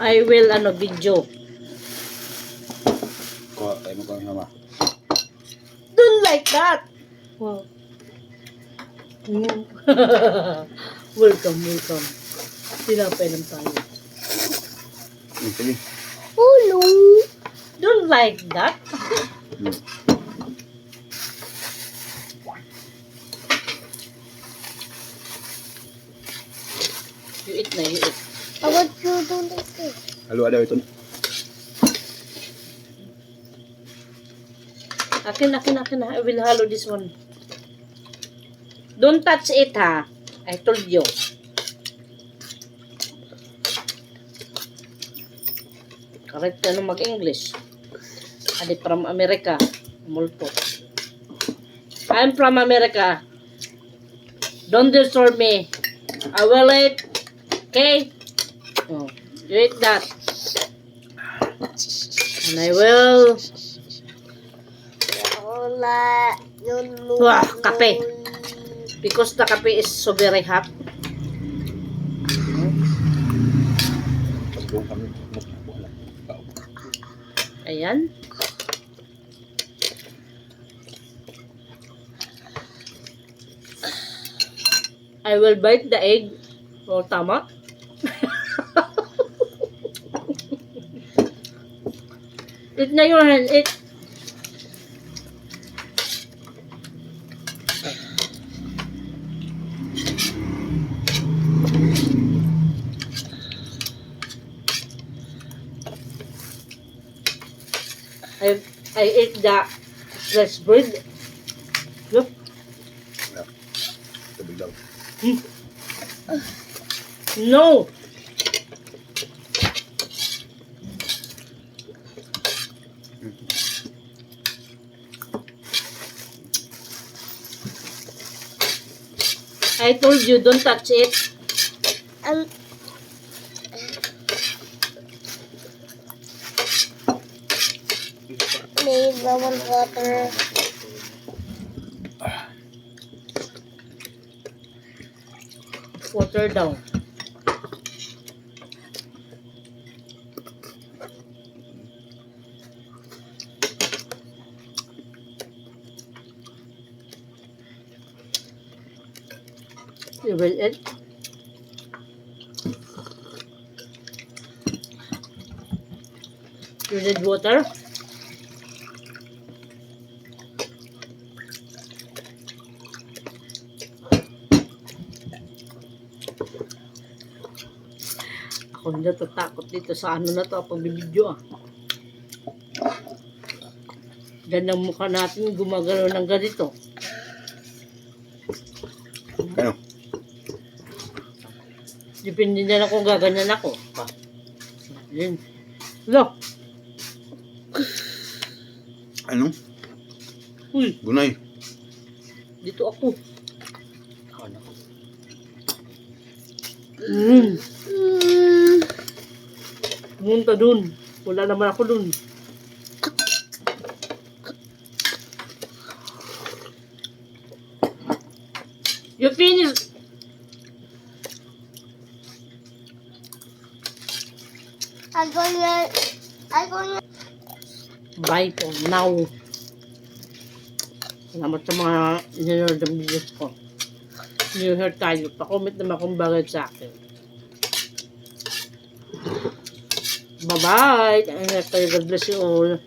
I will ano video. Ko, tayo mo kami mama. Don't like that. Wow. Welcome, welcome. Tinapay lang tayo. Sige. Hello. Don't like that. Hmm. You eat na, you eat. I want you to like. Halo daw ito. Akin, akin, akin. I will hollow this one. Don't touch it ha. I told you. Correct ka nung mag-English. Adi from America. Multo. I'm from America. Don't disturb me. I will eat. Okay? Oh, you eat that. And I will. Wah, kape. Because the coffee is so very hot. Ayan. I will bite the egg. O, tama. Eat na yun. Eat. I, I ate the fresh bread. Look. Tubig daw. No. I told you don't touch it. Um, need bawal water. Water down. Eat. You need water? Ako natatakot dito sa ano na to, pagbibidyo ah. Yan ang mukha natin gumagalaw ng ganito. Depende na lang kung gaganyan ako. Pa. Yan. Lo, Ano? uy, Gunay. dito ako. Ano? Mm. Mm. Pumunta dun. Wala naman ako dun. You finish. I gonna, I gonna. Bye for now. Salamat sa mga nanonood ng videos ko. New hair tayo. Pa-comment naman kung bagay sa akin. Bye-bye. And God bless you all.